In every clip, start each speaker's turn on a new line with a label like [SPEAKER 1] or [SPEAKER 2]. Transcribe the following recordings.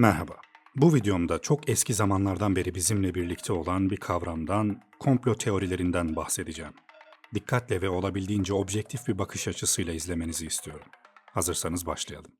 [SPEAKER 1] Merhaba. Bu videomda çok eski zamanlardan beri bizimle birlikte olan bir kavramdan, komplo teorilerinden bahsedeceğim. Dikkatle ve olabildiğince objektif bir bakış açısıyla izlemenizi istiyorum. Hazırsanız başlayalım.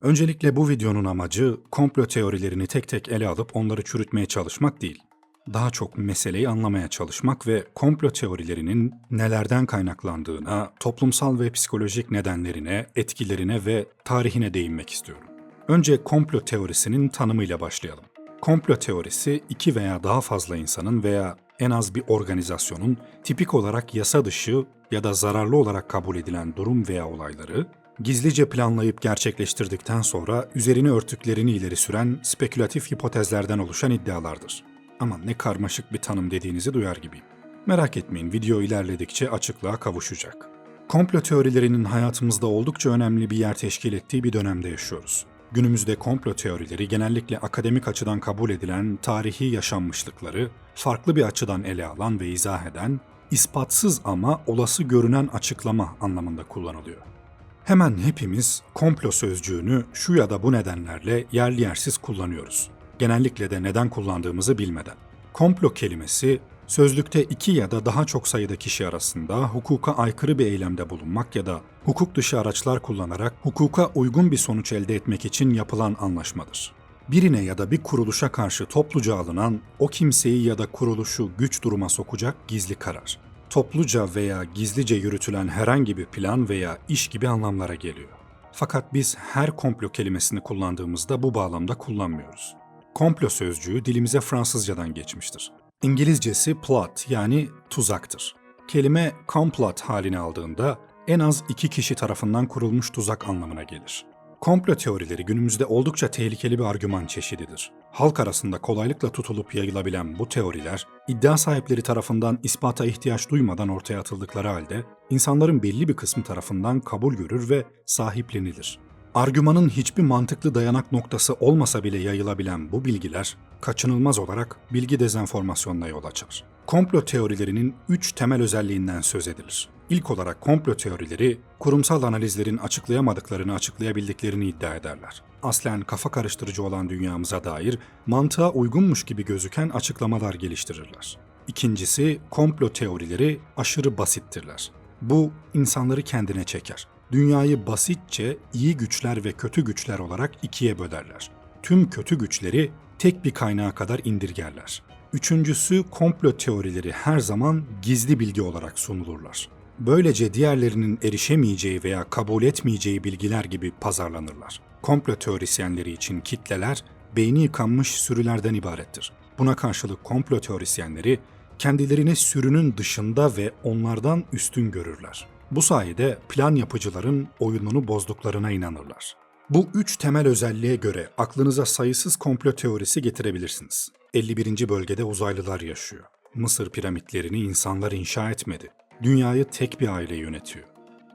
[SPEAKER 1] Öncelikle bu videonun amacı komplo teorilerini tek tek ele alıp onları çürütmeye çalışmak değil. Daha çok meseleyi anlamaya çalışmak ve komplo teorilerinin nelerden kaynaklandığına, toplumsal ve psikolojik nedenlerine, etkilerine ve tarihine değinmek istiyorum. Önce komplo teorisinin tanımıyla başlayalım. Komplo teorisi iki veya daha fazla insanın veya en az bir organizasyonun tipik olarak yasa dışı ya da zararlı olarak kabul edilen durum veya olayları gizlice planlayıp gerçekleştirdikten sonra üzerine örtüklerini ileri süren spekülatif hipotezlerden oluşan iddialardır. Aman ne karmaşık bir tanım dediğinizi duyar gibiyim. Merak etmeyin video ilerledikçe açıklığa kavuşacak. Komplo teorilerinin hayatımızda oldukça önemli bir yer teşkil ettiği bir dönemde yaşıyoruz. Günümüzde komplo teorileri genellikle akademik açıdan kabul edilen tarihi yaşanmışlıkları farklı bir açıdan ele alan ve izah eden, ispatsız ama olası görünen açıklama anlamında kullanılıyor. Hemen hepimiz komplo sözcüğünü şu ya da bu nedenlerle yerli yersiz kullanıyoruz. Genellikle de neden kullandığımızı bilmeden. Komplo kelimesi sözlükte iki ya da daha çok sayıda kişi arasında hukuka aykırı bir eylemde bulunmak ya da hukuk dışı araçlar kullanarak hukuka uygun bir sonuç elde etmek için yapılan anlaşmadır. Birine ya da bir kuruluşa karşı topluca alınan o kimseyi ya da kuruluşu güç duruma sokacak gizli karar topluca veya gizlice yürütülen herhangi bir plan veya iş gibi anlamlara geliyor. Fakat biz her komplo kelimesini kullandığımızda bu bağlamda kullanmıyoruz. Komplo sözcüğü dilimize Fransızcadan geçmiştir. İngilizcesi plot yani tuzaktır. Kelime complot halini aldığında en az iki kişi tarafından kurulmuş tuzak anlamına gelir. Komplo teorileri günümüzde oldukça tehlikeli bir argüman çeşididir. Halk arasında kolaylıkla tutulup yayılabilen bu teoriler, iddia sahipleri tarafından ispata ihtiyaç duymadan ortaya atıldıkları halde, insanların belli bir kısmı tarafından kabul görür ve sahiplenilir. Argümanın hiçbir mantıklı dayanak noktası olmasa bile yayılabilen bu bilgiler, kaçınılmaz olarak bilgi dezenformasyonuna yol açar. Komplo teorilerinin üç temel özelliğinden söz edilir. İlk olarak komplo teorileri, kurumsal analizlerin açıklayamadıklarını açıklayabildiklerini iddia ederler. Aslen kafa karıştırıcı olan dünyamıza dair mantığa uygunmuş gibi gözüken açıklamalar geliştirirler. İkincisi, komplo teorileri aşırı basittirler. Bu, insanları kendine çeker. Dünyayı basitçe iyi güçler ve kötü güçler olarak ikiye bölerler. Tüm kötü güçleri tek bir kaynağa kadar indirgerler. Üçüncüsü komplo teorileri her zaman gizli bilgi olarak sunulurlar. Böylece diğerlerinin erişemeyeceği veya kabul etmeyeceği bilgiler gibi pazarlanırlar. Komplo teorisyenleri için kitleler beyni yıkanmış sürülerden ibarettir. Buna karşılık komplo teorisyenleri kendilerini sürünün dışında ve onlardan üstün görürler. Bu sayede plan yapıcıların oyununu bozduklarına inanırlar. Bu üç temel özelliğe göre aklınıza sayısız komplo teorisi getirebilirsiniz. 51. bölgede uzaylılar yaşıyor. Mısır piramitlerini insanlar inşa etmedi. Dünyayı tek bir aile yönetiyor.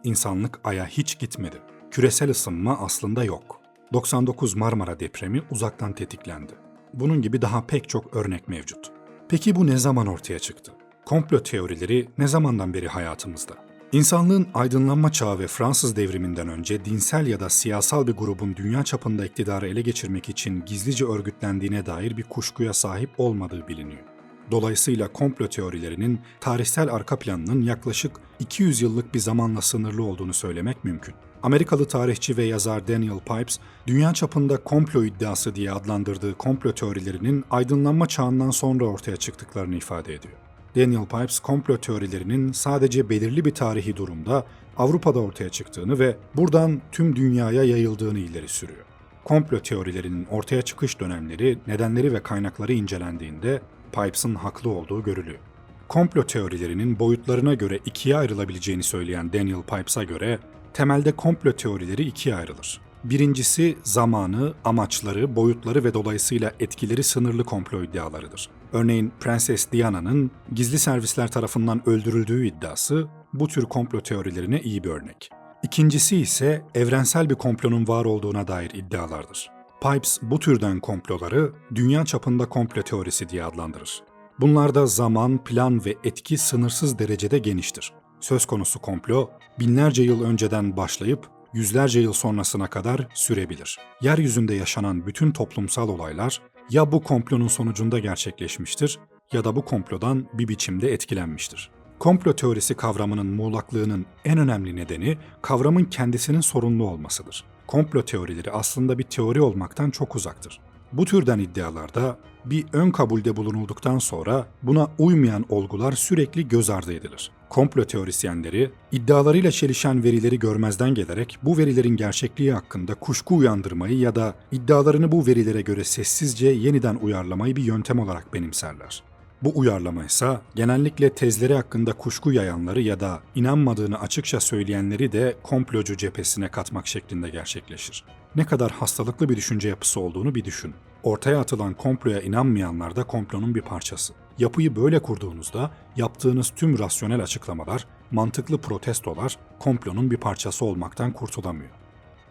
[SPEAKER 1] İnsanlık aya hiç gitmedi. Küresel ısınma aslında yok. 99 Marmara depremi uzaktan tetiklendi. Bunun gibi daha pek çok örnek mevcut. Peki bu ne zaman ortaya çıktı? Komplo teorileri ne zamandan beri hayatımızda? İnsanlığın aydınlanma çağı ve Fransız devriminden önce dinsel ya da siyasal bir grubun dünya çapında iktidarı ele geçirmek için gizlice örgütlendiğine dair bir kuşkuya sahip olmadığı biliniyor. Dolayısıyla komplo teorilerinin tarihsel arka planının yaklaşık 200 yıllık bir zamanla sınırlı olduğunu söylemek mümkün. Amerikalı tarihçi ve yazar Daniel Pipes, dünya çapında komplo iddiası diye adlandırdığı komplo teorilerinin aydınlanma çağından sonra ortaya çıktıklarını ifade ediyor. Daniel Pipes, komplo teorilerinin sadece belirli bir tarihi durumda Avrupa'da ortaya çıktığını ve buradan tüm dünyaya yayıldığını ileri sürüyor. Komplo teorilerinin ortaya çıkış dönemleri, nedenleri ve kaynakları incelendiğinde Pipes'ın haklı olduğu görülüyor. Komplo teorilerinin boyutlarına göre ikiye ayrılabileceğini söyleyen Daniel Pipes'a göre temelde komplo teorileri ikiye ayrılır. Birincisi zamanı, amaçları, boyutları ve dolayısıyla etkileri sınırlı komplo iddialarıdır. Örneğin Prenses Diana'nın gizli servisler tarafından öldürüldüğü iddiası bu tür komplo teorilerine iyi bir örnek. İkincisi ise evrensel bir komplonun var olduğuna dair iddialardır. Pipes bu türden komploları dünya çapında komplo teorisi diye adlandırır. Bunlarda zaman, plan ve etki sınırsız derecede geniştir. Söz konusu komplo binlerce yıl önceden başlayıp yüzlerce yıl sonrasına kadar sürebilir. Yeryüzünde yaşanan bütün toplumsal olaylar ya bu komplonun sonucunda gerçekleşmiştir ya da bu komplodan bir biçimde etkilenmiştir. Komplo teorisi kavramının muğlaklığının en önemli nedeni kavramın kendisinin sorunlu olmasıdır. Komplo teorileri aslında bir teori olmaktan çok uzaktır. Bu türden iddialarda bir ön kabulde bulunulduktan sonra buna uymayan olgular sürekli göz ardı edilir. Komplo teorisyenleri iddialarıyla çelişen verileri görmezden gelerek bu verilerin gerçekliği hakkında kuşku uyandırmayı ya da iddialarını bu verilere göre sessizce yeniden uyarlamayı bir yöntem olarak benimserler. Bu uyarlama ise genellikle tezleri hakkında kuşku yayanları ya da inanmadığını açıkça söyleyenleri de komplocu cephesine katmak şeklinde gerçekleşir. Ne kadar hastalıklı bir düşünce yapısı olduğunu bir düşün. Ortaya atılan komploya inanmayanlar da komplonun bir parçası. Yapıyı böyle kurduğunuzda yaptığınız tüm rasyonel açıklamalar, mantıklı protestolar komplonun bir parçası olmaktan kurtulamıyor.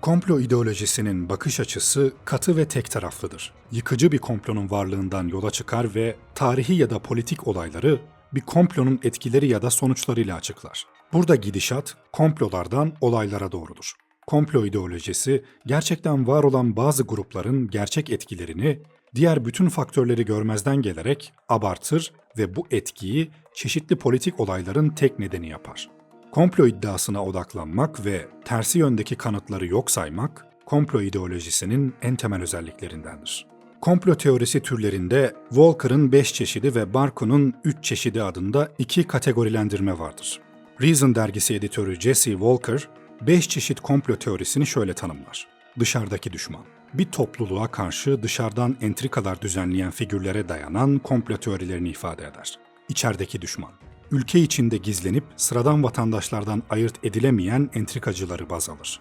[SPEAKER 1] Komplo ideolojisinin bakış açısı katı ve tek taraflıdır. Yıkıcı bir komplonun varlığından yola çıkar ve tarihi ya da politik olayları bir komplonun etkileri ya da sonuçlarıyla açıklar. Burada gidişat komplolardan olaylara doğrudur. Komplo ideolojisi gerçekten var olan bazı grupların gerçek etkilerini diğer bütün faktörleri görmezden gelerek abartır ve bu etkiyi çeşitli politik olayların tek nedeni yapar. Komplo iddiasına odaklanmak ve tersi yöndeki kanıtları yok saymak, komplo ideolojisinin en temel özelliklerindendir. Komplo teorisi türlerinde Walker'ın 5 çeşidi ve Barkun'un 3 çeşidi adında iki kategorilendirme vardır. Reason dergisi editörü Jesse Walker, 5 çeşit komplo teorisini şöyle tanımlar. Dışarıdaki düşman. Bir topluluğa karşı dışarıdan entrikalar düzenleyen figürlere dayanan komplo teorilerini ifade eder. İçerideki düşman ülke içinde gizlenip sıradan vatandaşlardan ayırt edilemeyen entrikacıları baz alır.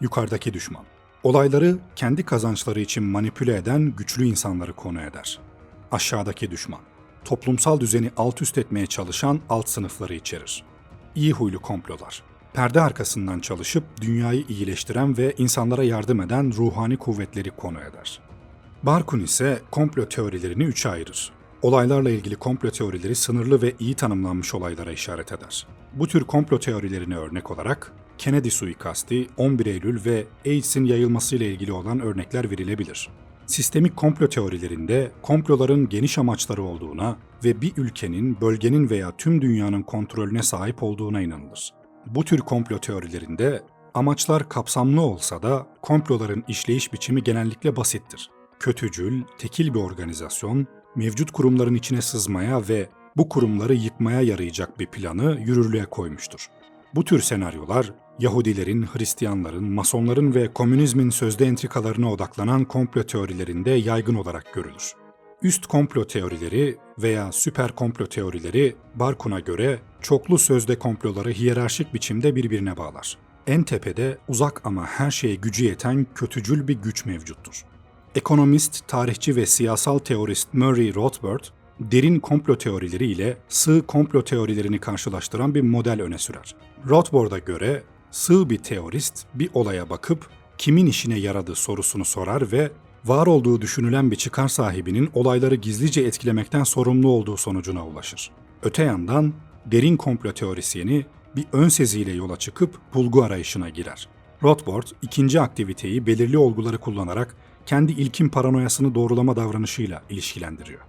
[SPEAKER 1] Yukarıdaki düşman, olayları kendi kazançları için manipüle eden güçlü insanları konu eder. Aşağıdaki düşman, toplumsal düzeni alt üst etmeye çalışan alt sınıfları içerir. İyi huylu komplolar, perde arkasından çalışıp dünyayı iyileştiren ve insanlara yardım eden ruhani kuvvetleri konu eder. Barkun ise komplo teorilerini üçe ayırır olaylarla ilgili komplo teorileri sınırlı ve iyi tanımlanmış olaylara işaret eder. Bu tür komplo teorilerine örnek olarak Kennedy suikasti, 11 Eylül ve AIDS'in yayılmasıyla ilgili olan örnekler verilebilir. Sistemik komplo teorilerinde komploların geniş amaçları olduğuna ve bir ülkenin, bölgenin veya tüm dünyanın kontrolüne sahip olduğuna inanılır. Bu tür komplo teorilerinde amaçlar kapsamlı olsa da komploların işleyiş biçimi genellikle basittir. Kötücül, tekil bir organizasyon, mevcut kurumların içine sızmaya ve bu kurumları yıkmaya yarayacak bir planı yürürlüğe koymuştur. Bu tür senaryolar Yahudilerin, Hristiyanların, Masonların ve komünizmin sözde entrikalarına odaklanan komplo teorilerinde yaygın olarak görülür. Üst komplo teorileri veya süper komplo teorileri Barkun'a göre çoklu sözde komploları hiyerarşik biçimde birbirine bağlar. En tepede uzak ama her şeye gücü yeten kötücül bir güç mevcuttur. Ekonomist, tarihçi ve siyasal teorist Murray Rothbard, derin komplo teorileri ile sığ komplo teorilerini karşılaştıran bir model öne sürer. Rothbard'a göre sığ bir teorist bir olaya bakıp kimin işine yaradı sorusunu sorar ve var olduğu düşünülen bir çıkar sahibinin olayları gizlice etkilemekten sorumlu olduğu sonucuna ulaşır. Öte yandan derin komplo teorisyeni bir ön seziyle yola çıkıp bulgu arayışına girer. Rothbard ikinci aktiviteyi belirli olguları kullanarak kendi ilkin paranoyasını doğrulama davranışıyla ilişkilendiriyor.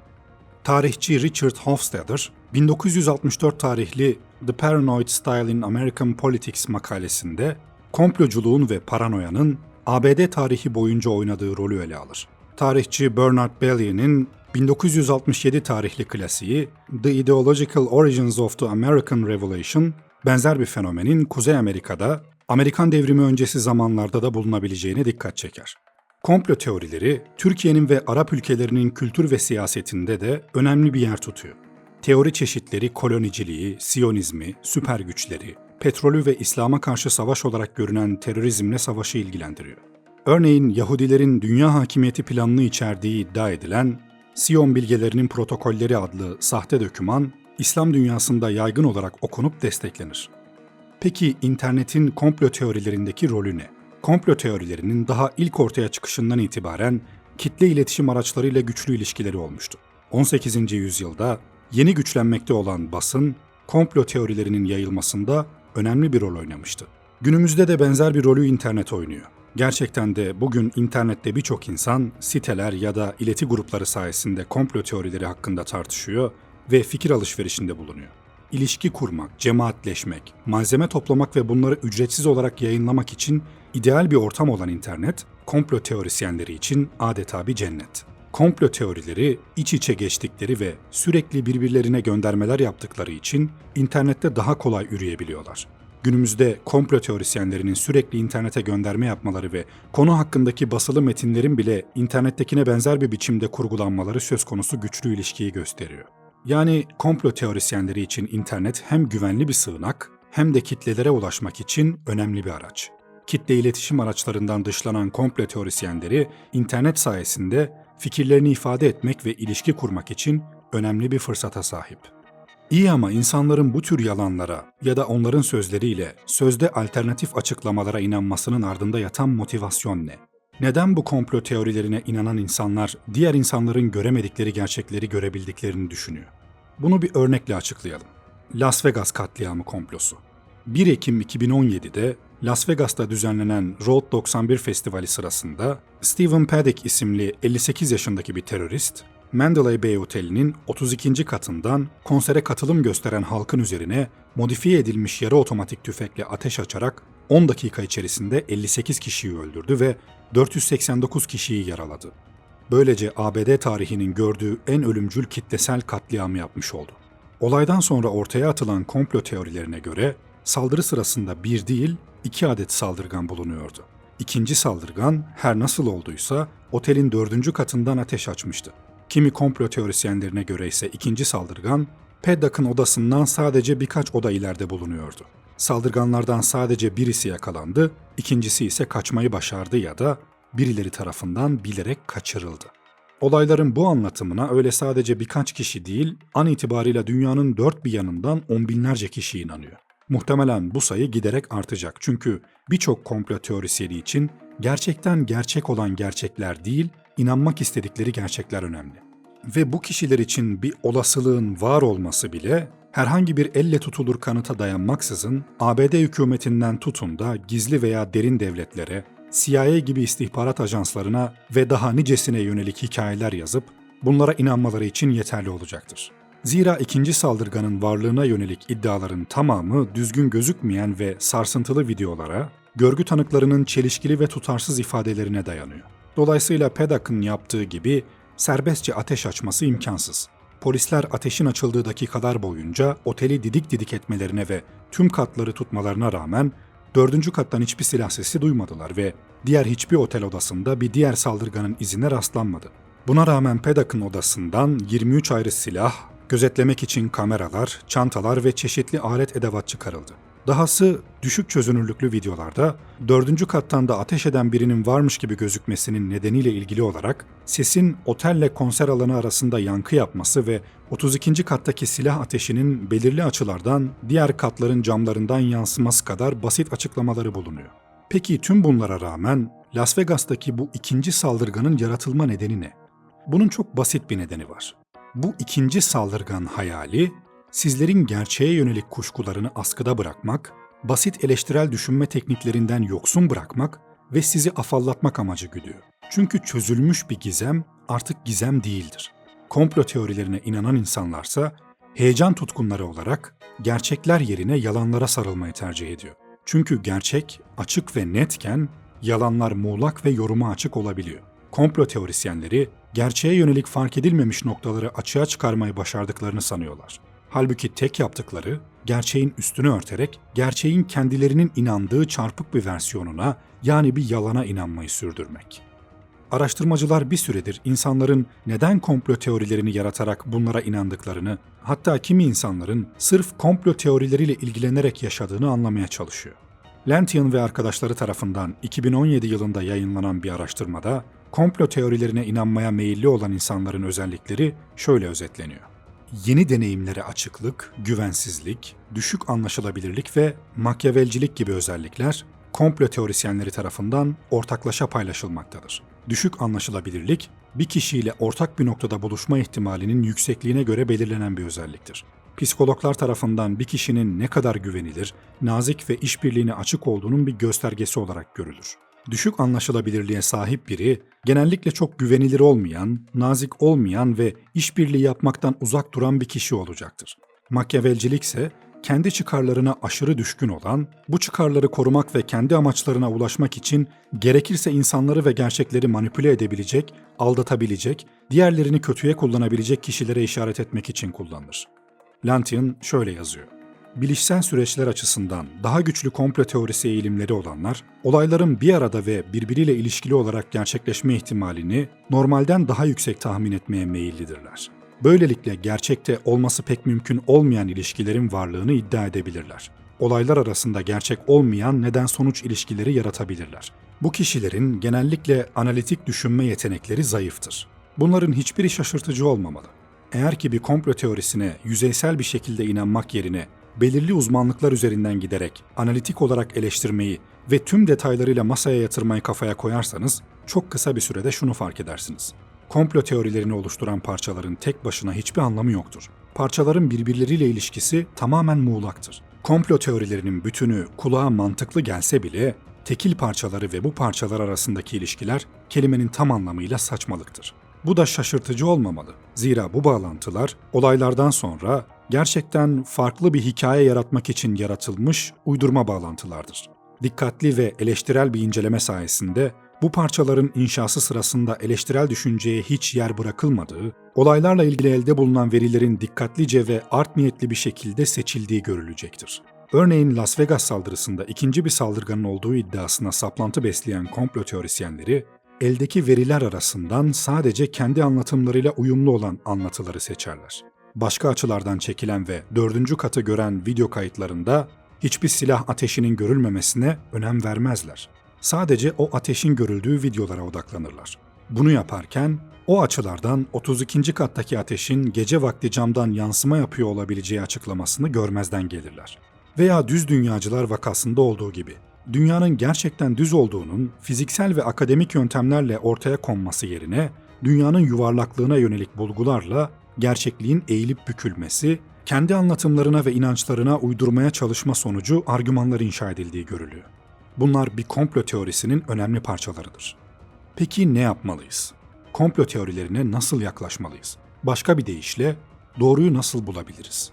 [SPEAKER 1] Tarihçi Richard Hofstadter, 1964 tarihli The Paranoid Style in American Politics makalesinde komploculuğun ve paranoyanın ABD tarihi boyunca oynadığı rolü ele alır. Tarihçi Bernard Bellier'in 1967 tarihli klasiği The Ideological Origins of the American Revolution benzer bir fenomenin Kuzey Amerika'da Amerikan devrimi öncesi zamanlarda da bulunabileceğine dikkat çeker. Komplo teorileri Türkiye'nin ve Arap ülkelerinin kültür ve siyasetinde de önemli bir yer tutuyor. Teori çeşitleri koloniciliği, siyonizmi, süper güçleri, petrolü ve İslam'a karşı savaş olarak görünen terörizmle savaşı ilgilendiriyor. Örneğin Yahudilerin dünya hakimiyeti planını içerdiği iddia edilen Siyon Bilgelerinin Protokolleri adlı sahte döküman, İslam dünyasında yaygın olarak okunup desteklenir. Peki internetin komplo teorilerindeki rolü ne? komplo teorilerinin daha ilk ortaya çıkışından itibaren kitle iletişim araçlarıyla güçlü ilişkileri olmuştu. 18. yüzyılda yeni güçlenmekte olan basın, komplo teorilerinin yayılmasında önemli bir rol oynamıştı. Günümüzde de benzer bir rolü internet oynuyor. Gerçekten de bugün internette birçok insan siteler ya da ileti grupları sayesinde komplo teorileri hakkında tartışıyor ve fikir alışverişinde bulunuyor. İlişki kurmak, cemaatleşmek, malzeme toplamak ve bunları ücretsiz olarak yayınlamak için ideal bir ortam olan internet, komplo teorisyenleri için adeta bir cennet. Komplo teorileri iç içe geçtikleri ve sürekli birbirlerine göndermeler yaptıkları için internette daha kolay üreyebiliyorlar. Günümüzde komplo teorisyenlerinin sürekli internete gönderme yapmaları ve konu hakkındaki basılı metinlerin bile internettekine benzer bir biçimde kurgulanmaları söz konusu güçlü ilişkiyi gösteriyor. Yani komplo teorisyenleri için internet hem güvenli bir sığınak hem de kitlelere ulaşmak için önemli bir araç. Kitle iletişim araçlarından dışlanan komplo teorisyenleri internet sayesinde fikirlerini ifade etmek ve ilişki kurmak için önemli bir fırsata sahip. İyi ama insanların bu tür yalanlara ya da onların sözleriyle sözde alternatif açıklamalara inanmasının ardında yatan motivasyon ne? Neden bu komplo teorilerine inanan insanlar diğer insanların göremedikleri gerçekleri görebildiklerini düşünüyor? Bunu bir örnekle açıklayalım. Las Vegas katliamı komplosu. 1 Ekim 2017'de Las Vegas'ta düzenlenen Road 91 Festivali sırasında Stephen Paddock isimli 58 yaşındaki bir terörist, Mandalay Bay Oteli'nin 32. katından konsere katılım gösteren halkın üzerine modifiye edilmiş yarı otomatik tüfekle ateş açarak 10 dakika içerisinde 58 kişiyi öldürdü ve 489 kişiyi yaraladı. Böylece ABD tarihinin gördüğü en ölümcül kitlesel katliamı yapmış oldu. Olaydan sonra ortaya atılan komplo teorilerine göre saldırı sırasında bir değil iki adet saldırgan bulunuyordu. İkinci saldırgan her nasıl olduysa otelin dördüncü katından ateş açmıştı. Kimi komplo teorisyenlerine göre ise ikinci saldırgan Paddock'ın odasından sadece birkaç oda ileride bulunuyordu. Saldırganlardan sadece birisi yakalandı, ikincisi ise kaçmayı başardı ya da birileri tarafından bilerek kaçırıldı. Olayların bu anlatımına öyle sadece birkaç kişi değil, an itibarıyla dünyanın dört bir yanından on binlerce kişi inanıyor. Muhtemelen bu sayı giderek artacak çünkü birçok komplo teorisyeni için gerçekten gerçek olan gerçekler değil, inanmak istedikleri gerçekler önemli. Ve bu kişiler için bir olasılığın var olması bile herhangi bir elle tutulur kanıta dayanmaksızın ABD hükümetinden tutun da gizli veya derin devletlere, CIA gibi istihbarat ajanslarına ve daha nicesine yönelik hikayeler yazıp bunlara inanmaları için yeterli olacaktır. Zira ikinci saldırganın varlığına yönelik iddiaların tamamı düzgün gözükmeyen ve sarsıntılı videolara, görgü tanıklarının çelişkili ve tutarsız ifadelerine dayanıyor. Dolayısıyla Pedak'ın yaptığı gibi serbestçe ateş açması imkansız. Polisler ateşin açıldığı dakikalar boyunca oteli didik didik etmelerine ve tüm katları tutmalarına rağmen dördüncü kattan hiçbir silah sesi duymadılar ve diğer hiçbir otel odasında bir diğer saldırganın izine rastlanmadı. Buna rağmen Pedak'ın odasından 23 ayrı silah, gözetlemek için kameralar, çantalar ve çeşitli alet edevat çıkarıldı. Dahası düşük çözünürlüklü videolarda dördüncü kattan da ateş eden birinin varmış gibi gözükmesinin nedeniyle ilgili olarak sesin otelle konser alanı arasında yankı yapması ve 32. kattaki silah ateşinin belirli açılardan diğer katların camlarından yansıması kadar basit açıklamaları bulunuyor. Peki tüm bunlara rağmen Las Vegas'taki bu ikinci saldırganın yaratılma nedeni ne? Bunun çok basit bir nedeni var. Bu ikinci saldırgan hayali sizlerin gerçeğe yönelik kuşkularını askıda bırakmak, basit eleştirel düşünme tekniklerinden yoksun bırakmak ve sizi afallatmak amacı güdüyor. Çünkü çözülmüş bir gizem artık gizem değildir. Komplo teorilerine inanan insanlarsa heyecan tutkunları olarak gerçekler yerine yalanlara sarılmayı tercih ediyor. Çünkü gerçek açık ve netken yalanlar muğlak ve yoruma açık olabiliyor. Komplo teorisyenleri gerçeğe yönelik fark edilmemiş noktaları açığa çıkarmayı başardıklarını sanıyorlar. Halbuki tek yaptıkları gerçeğin üstünü örterek gerçeğin kendilerinin inandığı çarpık bir versiyonuna yani bir yalana inanmayı sürdürmek. Araştırmacılar bir süredir insanların neden komplo teorilerini yaratarak bunlara inandıklarını, hatta kimi insanların sırf komplo teorileriyle ilgilenerek yaşadığını anlamaya çalışıyor. Lantian ve arkadaşları tarafından 2017 yılında yayınlanan bir araştırmada komplo teorilerine inanmaya meyilli olan insanların özellikleri şöyle özetleniyor yeni deneyimlere açıklık, güvensizlik, düşük anlaşılabilirlik ve makyavelcilik gibi özellikler komplo teorisyenleri tarafından ortaklaşa paylaşılmaktadır. Düşük anlaşılabilirlik, bir kişiyle ortak bir noktada buluşma ihtimalinin yüksekliğine göre belirlenen bir özelliktir. psikologlar tarafından bir kişinin ne kadar güvenilir, nazik ve işbirliğine açık olduğunun bir göstergesi olarak görülür. Düşük anlaşılabilirliğe sahip biri, genellikle çok güvenilir olmayan, nazik olmayan ve işbirliği yapmaktan uzak duran bir kişi olacaktır. Makyavelcilik ise kendi çıkarlarına aşırı düşkün olan, bu çıkarları korumak ve kendi amaçlarına ulaşmak için gerekirse insanları ve gerçekleri manipüle edebilecek, aldatabilecek, diğerlerini kötüye kullanabilecek kişilere işaret etmek için kullanılır. Lantian şöyle yazıyor. Bilişsel süreçler açısından daha güçlü komplo teorisi eğilimleri olanlar, olayların bir arada ve birbiriyle ilişkili olarak gerçekleşme ihtimalini normalden daha yüksek tahmin etmeye meyillidirler. Böylelikle gerçekte olması pek mümkün olmayan ilişkilerin varlığını iddia edebilirler. Olaylar arasında gerçek olmayan neden-sonuç ilişkileri yaratabilirler. Bu kişilerin genellikle analitik düşünme yetenekleri zayıftır. Bunların hiçbiri şaşırtıcı olmamalı. Eğer ki bir komplo teorisine yüzeysel bir şekilde inanmak yerine belirli uzmanlıklar üzerinden giderek analitik olarak eleştirmeyi ve tüm detaylarıyla masaya yatırmayı kafaya koyarsanız çok kısa bir sürede şunu fark edersiniz. Komplo teorilerini oluşturan parçaların tek başına hiçbir anlamı yoktur. Parçaların birbirleriyle ilişkisi tamamen muğlaktır. Komplo teorilerinin bütünü kulağa mantıklı gelse bile tekil parçaları ve bu parçalar arasındaki ilişkiler kelimenin tam anlamıyla saçmalıktır. Bu da şaşırtıcı olmamalı. Zira bu bağlantılar olaylardan sonra gerçekten farklı bir hikaye yaratmak için yaratılmış uydurma bağlantılardır. Dikkatli ve eleştirel bir inceleme sayesinde bu parçaların inşası sırasında eleştirel düşünceye hiç yer bırakılmadığı, olaylarla ilgili elde bulunan verilerin dikkatlice ve art niyetli bir şekilde seçildiği görülecektir. Örneğin Las Vegas saldırısında ikinci bir saldırganın olduğu iddiasına saplantı besleyen komplo teorisyenleri, eldeki veriler arasından sadece kendi anlatımlarıyla uyumlu olan anlatıları seçerler. Başka açılardan çekilen ve dördüncü katı gören video kayıtlarında hiçbir silah ateşinin görülmemesine önem vermezler. Sadece o ateşin görüldüğü videolara odaklanırlar. Bunu yaparken o açılardan 32. kattaki ateşin gece vakti camdan yansıma yapıyor olabileceği açıklamasını görmezden gelirler. Veya düz dünyacılar vakasında olduğu gibi dünyanın gerçekten düz olduğunun fiziksel ve akademik yöntemlerle ortaya konması yerine dünyanın yuvarlaklığına yönelik bulgularla gerçekliğin eğilip bükülmesi, kendi anlatımlarına ve inançlarına uydurmaya çalışma sonucu argümanlar inşa edildiği görülüyor. Bunlar bir komplo teorisinin önemli parçalarıdır. Peki ne yapmalıyız? Komplo teorilerine nasıl yaklaşmalıyız? Başka bir deyişle doğruyu nasıl bulabiliriz?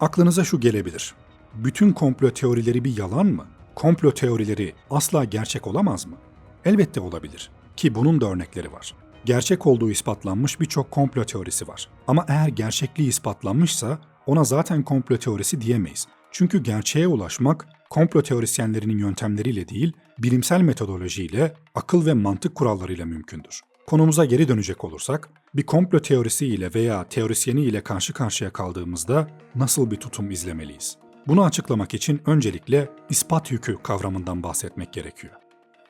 [SPEAKER 1] Aklınıza şu gelebilir. Bütün komplo teorileri bir yalan mı? Komplo teorileri asla gerçek olamaz mı? Elbette olabilir ki bunun da örnekleri var. Gerçek olduğu ispatlanmış birçok komplo teorisi var. Ama eğer gerçekliği ispatlanmışsa ona zaten komplo teorisi diyemeyiz. Çünkü gerçeğe ulaşmak komplo teorisyenlerinin yöntemleriyle değil, bilimsel metodolojiyle, akıl ve mantık kurallarıyla mümkündür. Konumuza geri dönecek olursak, bir komplo teorisi ile veya teorisyeni ile karşı karşıya kaldığımızda nasıl bir tutum izlemeliyiz? Bunu açıklamak için öncelikle ispat yükü kavramından bahsetmek gerekiyor.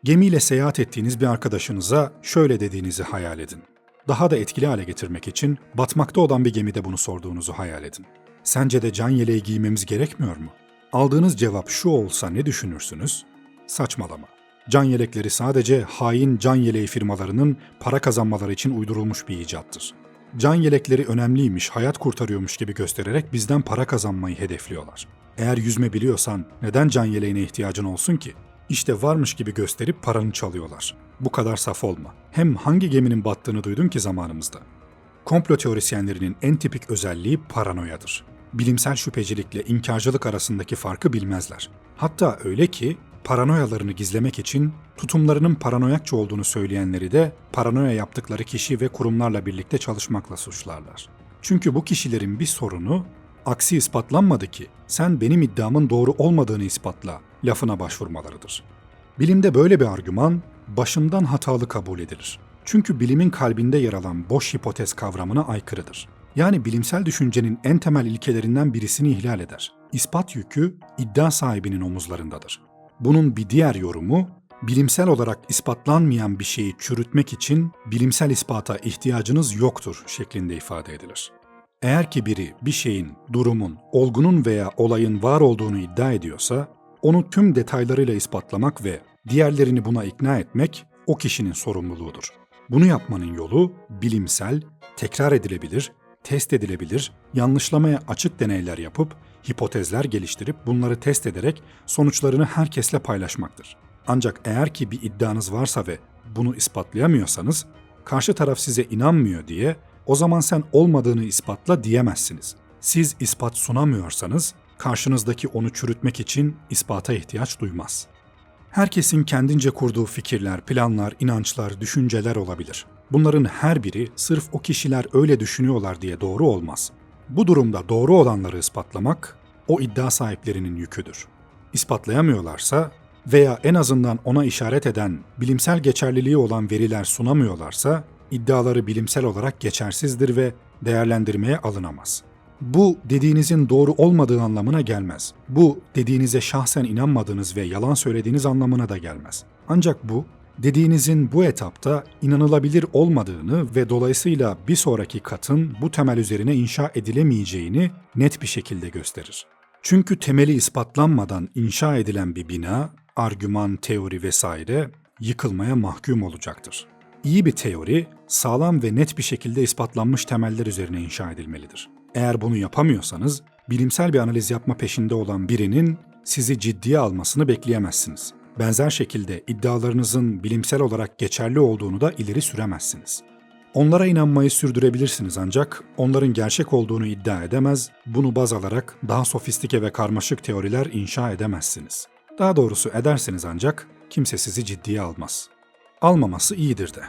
[SPEAKER 1] Gemiyle seyahat ettiğiniz bir arkadaşınıza şöyle dediğinizi hayal edin. Daha da etkili hale getirmek için batmakta olan bir gemide bunu sorduğunuzu hayal edin. Sence de can yeleği giymemiz gerekmiyor mu? Aldığınız cevap şu olsa ne düşünürsünüz? Saçmalama. Can yelekleri sadece hain can yeleği firmalarının para kazanmaları için uydurulmuş bir icattır. Can yelekleri önemliymiş, hayat kurtarıyormuş gibi göstererek bizden para kazanmayı hedefliyorlar. Eğer yüzme biliyorsan neden can yeleğine ihtiyacın olsun ki? İşte varmış gibi gösterip paranı çalıyorlar. Bu kadar saf olma. Hem hangi geminin battığını duydun ki zamanımızda? Komplo teorisyenlerinin en tipik özelliği paranoyadır. Bilimsel şüphecilikle inkarcılık arasındaki farkı bilmezler. Hatta öyle ki paranoyalarını gizlemek için tutumlarının paranoyakça olduğunu söyleyenleri de paranoya yaptıkları kişi ve kurumlarla birlikte çalışmakla suçlarlar. Çünkü bu kişilerin bir sorunu aksi ispatlanmadı ki sen benim iddiamın doğru olmadığını ispatla lafına başvurmalarıdır. Bilimde böyle bir argüman başından hatalı kabul edilir. Çünkü bilimin kalbinde yer alan boş hipotez kavramına aykırıdır. Yani bilimsel düşüncenin en temel ilkelerinden birisini ihlal eder. İspat yükü iddia sahibinin omuzlarındadır. Bunun bir diğer yorumu, bilimsel olarak ispatlanmayan bir şeyi çürütmek için bilimsel ispata ihtiyacınız yoktur şeklinde ifade edilir. Eğer ki biri bir şeyin, durumun, olgunun veya olayın var olduğunu iddia ediyorsa, onu tüm detaylarıyla ispatlamak ve diğerlerini buna ikna etmek o kişinin sorumluluğudur. Bunu yapmanın yolu bilimsel, tekrar edilebilir, test edilebilir, yanlışlamaya açık deneyler yapıp hipotezler geliştirip bunları test ederek sonuçlarını herkesle paylaşmaktır. Ancak eğer ki bir iddianız varsa ve bunu ispatlayamıyorsanız, karşı taraf size inanmıyor diye o zaman sen olmadığını ispatla diyemezsiniz. Siz ispat sunamıyorsanız karşınızdaki onu çürütmek için ispata ihtiyaç duymaz. Herkesin kendince kurduğu fikirler, planlar, inançlar, düşünceler olabilir. Bunların her biri sırf o kişiler öyle düşünüyorlar diye doğru olmaz. Bu durumda doğru olanları ispatlamak o iddia sahiplerinin yüküdür. İspatlayamıyorlarsa veya en azından ona işaret eden, bilimsel geçerliliği olan veriler sunamıyorlarsa iddiaları bilimsel olarak geçersizdir ve değerlendirmeye alınamaz. Bu dediğinizin doğru olmadığı anlamına gelmez. Bu dediğinize şahsen inanmadığınız ve yalan söylediğiniz anlamına da gelmez. Ancak bu dediğinizin bu etapta inanılabilir olmadığını ve dolayısıyla bir sonraki katın bu temel üzerine inşa edilemeyeceğini net bir şekilde gösterir. Çünkü temeli ispatlanmadan inşa edilen bir bina, argüman, teori vesaire yıkılmaya mahkum olacaktır. İyi bir teori, sağlam ve net bir şekilde ispatlanmış temeller üzerine inşa edilmelidir. Eğer bunu yapamıyorsanız, bilimsel bir analiz yapma peşinde olan birinin sizi ciddiye almasını bekleyemezsiniz. Benzer şekilde iddialarınızın bilimsel olarak geçerli olduğunu da ileri süremezsiniz. Onlara inanmayı sürdürebilirsiniz ancak onların gerçek olduğunu iddia edemez, bunu baz alarak daha sofistike ve karmaşık teoriler inşa edemezsiniz. Daha doğrusu edersiniz ancak kimse sizi ciddiye almaz. Almaması iyidir de.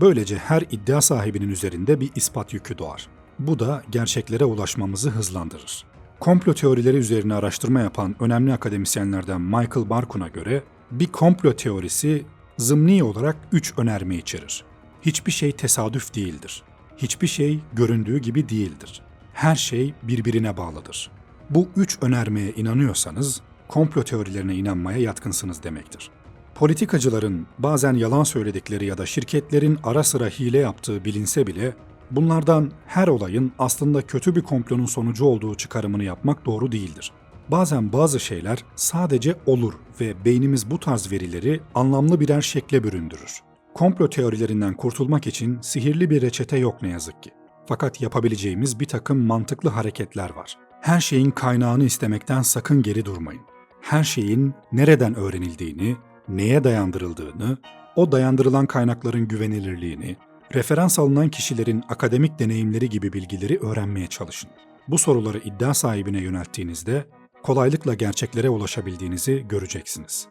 [SPEAKER 1] Böylece her iddia sahibinin üzerinde bir ispat yükü doğar. Bu da gerçeklere ulaşmamızı hızlandırır. Komplo teorileri üzerine araştırma yapan önemli akademisyenlerden Michael Barkun'a göre bir komplo teorisi zımni olarak üç önerme içerir. Hiçbir şey tesadüf değildir. Hiçbir şey göründüğü gibi değildir. Her şey birbirine bağlıdır. Bu üç önermeye inanıyorsanız komplo teorilerine inanmaya yatkınsınız demektir. Politikacıların bazen yalan söyledikleri ya da şirketlerin ara sıra hile yaptığı bilinse bile bunlardan her olayın aslında kötü bir komplonun sonucu olduğu çıkarımını yapmak doğru değildir. Bazen bazı şeyler sadece olur ve beynimiz bu tarz verileri anlamlı birer şekle büründürür. Komplo teorilerinden kurtulmak için sihirli bir reçete yok ne yazık ki. Fakat yapabileceğimiz bir takım mantıklı hareketler var. Her şeyin kaynağını istemekten sakın geri durmayın. Her şeyin nereden öğrenildiğini, neye dayandırıldığını, o dayandırılan kaynakların güvenilirliğini, referans alınan kişilerin akademik deneyimleri gibi bilgileri öğrenmeye çalışın. Bu soruları iddia sahibine yönelttiğinizde kolaylıkla gerçeklere ulaşabildiğinizi göreceksiniz.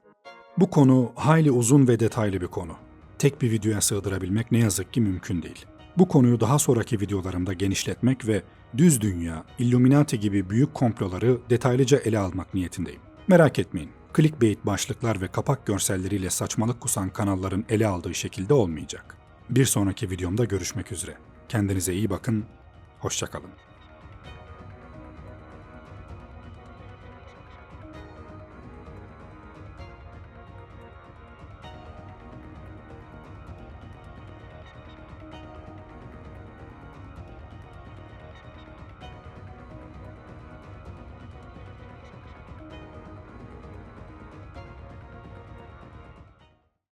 [SPEAKER 1] Bu konu hayli uzun ve detaylı bir konu. Tek bir videoya sığdırabilmek ne yazık ki mümkün değil. Bu konuyu daha sonraki videolarımda genişletmek ve düz dünya, Illuminati gibi büyük komploları detaylıca ele almak niyetindeyim. Merak etmeyin, clickbait başlıklar ve kapak görselleriyle saçmalık kusan kanalların ele aldığı şekilde olmayacak. Bir sonraki videomda görüşmek üzere. Kendinize iyi bakın, hoşçakalın.